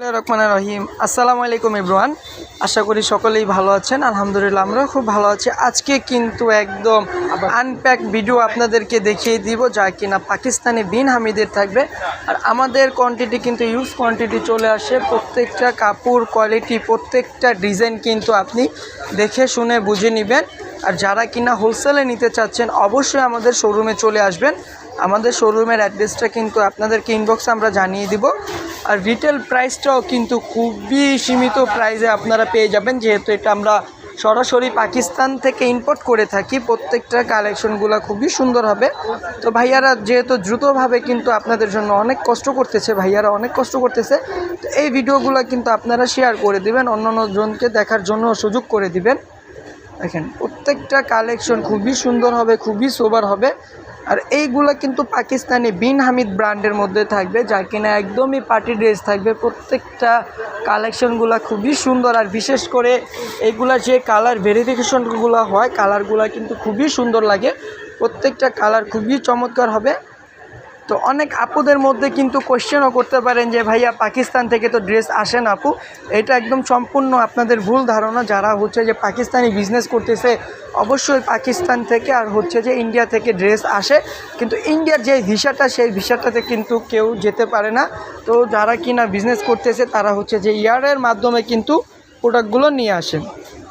রহমান রহিম। আসসালামু আলাইকুম ইব্রাহান। আশা করি সকলেই ভালো আছেন। আলহামদুলিল্লাহ, আমরাও খুব ভালো আছি। আজকে কিন্তু একদম আনপ্যাক ভিডিও আপনাদেরকে দেখিয়ে দিব, যা কিনা পাকিস্তানি বিন হামিদের থাকবে। আর আমাদের কোয়ান্টিটি কিন্তু ইউজ কোয়ান্টিটি চলে আসে। প্রত্যেকটা কাপড় কোয়ালিটি প্রত্যেকটা ডিজাইন কিন্তু আপনি দেখে শুনে বুঝে নেবেন। আর যারা কিনা হোলসেলে নিতে চাচ্ছেন, অবশ্যই আমাদের শোরুমে চলে আসবেন। আমাদের শোরুমের অ্যাড্রেসটা কিন্তু আপনাদেরকে ইনবক্সে আমরা জানিয়ে দিব। আর রিটেল প্রাইসটাও কিন্তু খুবই সীমিত প্রাইসে আপনারা পেয়ে যাবেন। যেহেতু এটা আমরা সরাসরি পাকিস্তান থেকে ইম্পোর্ট করে থাকি, প্রত্যেকটা কালেকশনগুলো খুবই সুন্দর হবে। তো ভাইয়ারা যেহেতু দ্রুতভাবে কিন্তু আপনাদের জন্য অনেক কষ্ট করতেছে, ভাইয়ারা অনেক কষ্ট করতেছে, তো এই ভিডিওগুলো কিন্তু আপনারা শেয়ার করে দিবেন অন্য অন্য জনকে দেখার জন্য সুযোগ করে দিবেন। দেখেন, প্রত্যেকটা কালেকশন খুবই সুন্দর হবে, খুবই সোবার হবে। আর এইগুলো কিন্তু পাকিস্তানি বিন হামিদ ব্র্যান্ডের মধ্যে থাকবে যা কিনা একদমই পার্টি ড্রেস থাকবে। প্রত্যেকটা কালেকশনগুলো খুবই সুন্দর, আর বিশেষ করে এগুলো যে কালার ভেরিফিকেশনগুলো হয়, কালারগুলো কিন্তু খুবই সুন্দর লাগে। প্রত্যেকটা কালার খুবই চমৎকার হবে। তো অনেক আপুদের মধ্যে কিন্তু কোশ্চেনও করতে পারেন যে, ভাইয়া, পাকিস্তান থেকে তো ড্রেস আসে না আপু। এটা একদম সম্পূর্ণ আপনাদের ভুল ধারণা। যারা হচ্ছে যে পাকিস্তানি বিজনেস করতেছে, অবশ্যই পাকিস্তান থেকে আর হচ্ছে যে ইন্ডিয়া থেকে ড্রেস আসে। কিন্তু ইন্ডিয়ার যে ভিসাটা, সেই ভিসাটাতে কিন্তু কেউ যেতে পারে না। তো যারা কিনা বিজনেস করতেছে, তারা হচ্ছে যে ইয়ারের মাধ্যমে কিন্তু প্রোডাক্টগুলো নিয়ে আসেন।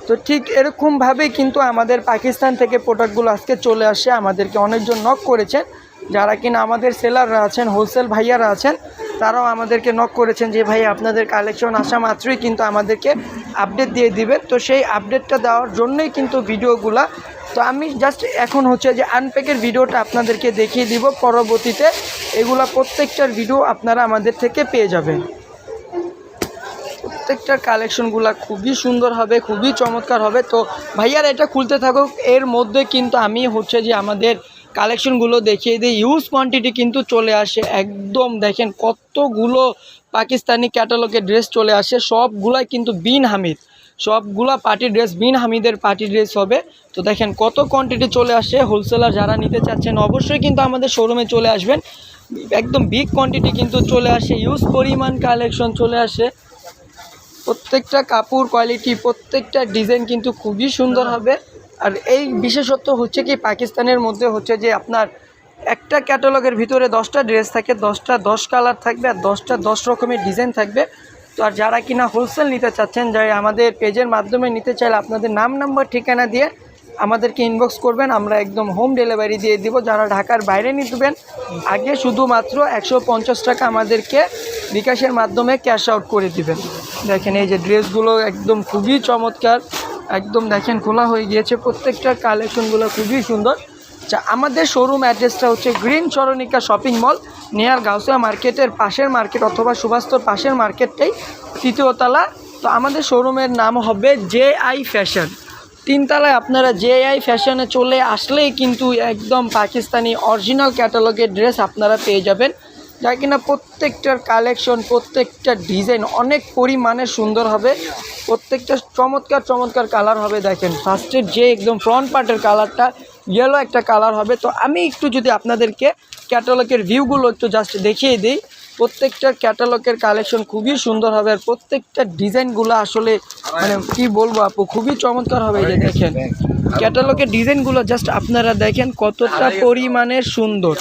তো ঠিক এরকমভাবেই কিন্তু আমাদের পাকিস্তান থেকে প্রোডাক্টগুলো আজকে চলে আসে। আমাদেরকে অনেকজন নক করেছেন। যারা কিনা আমাদের সেলাররা আছেন হোলসেল ভাইয়ারা আছেন, তারাও আমাদেরকে নক করেছেন যে, ভাই, আপনাদের কালেকশন আসা মাত্রই কিন্তু আমাদেরকে আপডেট দিয়ে দিবেন। তো সেই আপডেটটা দেওয়ার জন্যই কিন্তু ভিডিওগুলা। তো আমি জাস্ট এখন হচ্ছে যে আনপ্যাকের ভিডিওটা আপনাদেরকে দেখিয়ে দিব, পরবর্তীতে এগুলা প্রত্যেকটার ভিডিও আপনারা আমাদের থেকে পেয়ে যাবেন। প্রত্যেকটার কালেকশনগুলো খুবই সুন্দর হবে, খুবই চমৎকার হবে। তো ভাইয়ার এটা খুলতে থাকুক, এর মধ্যে কিন্তু আমি হচ্ছে যে আমাদের কালেকশনগুলো দেখিয়ে দিই। ইউজ কোয়ান্টিটি কিন্তু চলে আসে। একদম দেখেন কতগুলো পাকিস্তানি ক্যাটালগের ড্রেস চলে আসে। সবগুলাই কিন্তু বিন হামিদ। সবগুলা পার্টি ড্রেস বিন হামিদের পার্টি ড্রেস হবে। তো দেখেন কত কোয়ান্টিটি চলে আসে। হোলসেলার যারা নিতে চাচ্ছেন অবশ্যই কিন্তু আমাদের শোরুমে চলে আসবেন। একদম বিগ কোয়ান্টিটি কিন্তু চলে আসে। ইউজ পরিমাণ কালেকশন চলে আসে। প্রত্যেকটা কাপড় কোয়ালিটি প্রত্যেকটা ডিজাইন কিন্তু খুবই সুন্দর হবে। আর এই বিশেষত্ব হচ্ছে কি, পাকিস্তানের মধ্যে হচ্ছে যে আপনার একটা ক্যাটালগের ভিতরে দশটা ড্রেস থাকে, দশটা দশ কালার থাকবে আর দশটা দশ রকমের ডিজাইন থাকবে। তো আর যারা কিনা হোলসেল নিতে চাচ্ছেন, যারা আমাদের পেজের মাধ্যমে নিতে চাইলে আপনাদের নাম নাম্বার ঠিকানা দিয়ে আমাদেরকে ইনবক্স করবেন, আমরা একদম হোম ডেলিভারি দিয়ে দিব। যারা ঢাকার বাইরে নিতেবেন আগে শুধুমাত্র একশো পঞ্চাশ টাকা আমাদেরকে বিকাশের মাধ্যমে ক্যাশ আউট করে দিবেন। দেখেন এই যে ড্রেসগুলো একদম খুবই চমৎকার। একদম দেখেন, খোলা হয়ে গিয়েছে। প্রত্যেকটা কালেকশনগুলো খুবই সুন্দর। আচ্ছা আমাদের শোরুম অ্যাড্রেসটা হচ্ছে গ্রিন চরণিকা শপিং মল নিয়ার গাউসিয়া মার্কেটের পাশের মার্কেট অথবা সুভাস্তর পাশের মার্কেটটাই তৃতীয়তলা তো আমাদের শোরুমের নাম হবে জে আই ফ্যাশন তিনতলায় আপনারা জে আই ফ্যাশনে চলে আসলেই কিন্তু একদম পাকিস্তানি অরিজিনাল ক্যাটালগের ড্রেস আপনারা পেয়ে যাবেন। যা কিনা প্রত্যেকটার কালেকশন প্রত্যেকটা ডিজাইন অনেক পরিমাণে সুন্দর হবে। প্রত্যেকটা চমৎকার চমৎকার কালার হবে দেখেন। ফার্স্টের যে একদম ফ্রন্ট পার্টের কালারটা ইয়েলো একটা কালার হবে। তো আমি একটু যদি আপনাদেরকে ক্যাটালগের ভিউগুলো একটু জাস্ট দেখিয়ে দিই প্রত্যেকটা ক্যাটালগের কালেকশন খুবই সুন্দর হবে আর প্রত্যেকটা ডিজাইনগুলো আসলে মানে কি বলব আপু খুবই চমৎকার হবে এই যে দেখেন। ক্যাটালগের ডিজাইনগুলো জাস্ট আপনারা দেখেন কতটা পরিমাণে সুন্দর।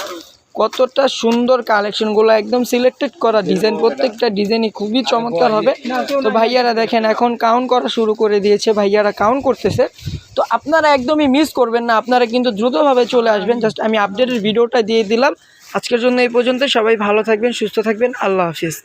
কতটা সুন্দর কালেকশনগুলো একদম সিলেক্টেড করা ডিজাইন প্রত্যেকটা ডিজাইনই খুবই চমৎকার হবে। তো ভাইয়ারা দেখেন, এখন কাউন্ট করা শুরু করে দিয়েছে, ভাইয়ারা কাউন্ট করতেছে। তো আপনারা একদমই মিস করবেন না, আপনারা কিন্তু দ্রুতভাবে চলে আসবেন। জাস্ট আমি আপডেটের ভিডিওটা দিয়ে দিলাম। আজকের জন্য এই পর্যন্ত, সবাই ভালো থাকবেন, সুস্থ থাকবেন, আল্লাহ হাফিজ।